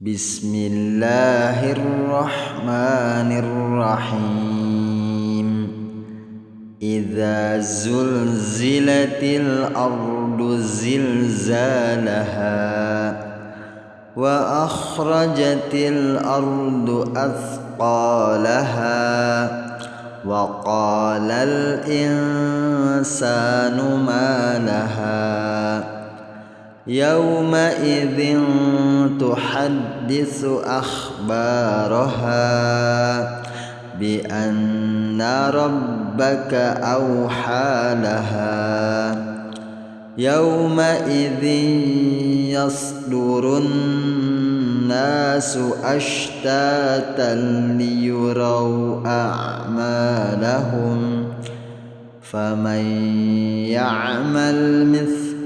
بسم الله الرحمن الرحيم. إذا زلزلت الأرض زلزالها وأخرجت الأرض أثقالها وقال الإنسان ما لها يومئذ تحدث أخبارها بأن ربك أوحى لها. يومئذ يصدر الناس أشتاتا ليروا أعمالهم. فمن يعمل مثل